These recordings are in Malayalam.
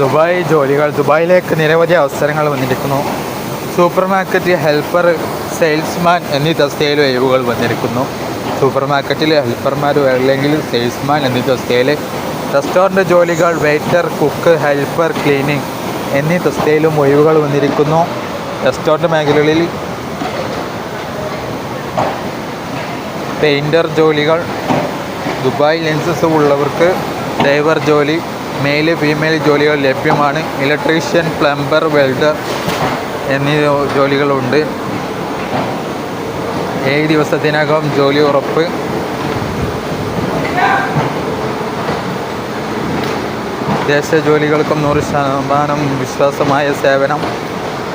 ദുബായ് ജോലികൾ ദുബായിലേക്ക് നിരവധി അവസരങ്ങൾ വന്നിരിക്കുന്നു. സൂപ്പർ മാർക്കറ്റ് ഹെൽപ്പർ സെയിൽസ്മാൻ എന്നീ തസ്തികയിൽ ഒഴിവുകൾ വന്നിരിക്കുന്നു. സൂപ്പർ മാർക്കറ്റിൽ ഹെൽപ്പർമാർ അല്ലെങ്കിൽ സെയിൽസ്മാൻ എന്നീ തസ്തികയിൽ റെസ്റ്റോറന്റ് ജോലികൾ വെയ്റ്റർ കുക്ക് ഹെൽപ്പർ ക്ലീനിങ് എന്നീ തസ്തികയിലും ഒഴിവുകൾ വന്നിരിക്കുന്നു. റെസ്റ്റോറന്റ് മേഖലകളിൽ പെയിന്റർ ജോലികൾ ദുബായ് ലെൻസസ് ഉള്ളവർക്ക് ഡ്രൈവർ ജോലി മെയിൽ ഫീമെയിൽ ജോലികൾ ലഭ്യമാണ്. ഇലക്ട്രീഷ്യൻ പ്ലംബർ വെൽഡർ എന്നീ ജോലികളുണ്ട്. ഏഴ് ദിവസത്തിനകം ജോലി ഉറപ്പ്. വിദേശ ജോലികൾക്കും നൂറ് ശതമാനം വിശ്വാസമായ സേവനം.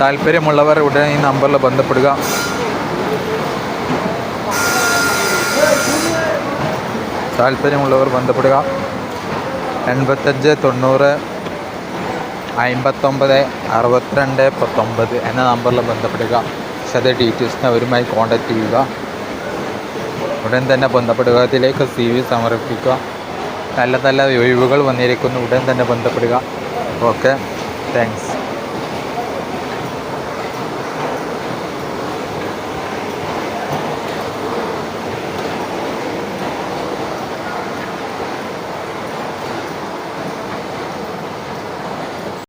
താല്പര്യമുള്ളവർ ഉടൻ ഈ നമ്പറിൽ ബന്ധപ്പെടുക. താല്പര്യമുള്ളവർ ബന്ധപ്പെടുക. എൺപത്തഞ്ച് തൊണ്ണൂറ് അമ്പത്തൊമ്പത് അറുപത്തിരണ്ട് പത്തൊമ്പത് എന്ന നമ്പറിൽ ബന്ധപ്പെടുക. വിശദ ഡീറ്റെയിൽസിന് അവരുമായി കോൺടാക്റ്റ് ചെയ്യുക. ഉടൻ തന്നെ ബന്ധപ്പെടുക അതിലേക്ക് സി വി സമർപ്പിക്കുക. നല്ല നല്ല ഒഴിവുകൾ വന്നിരിക്കുന്നു. ഉടൻ തന്നെ ബന്ധപ്പെടുക. Okay thanks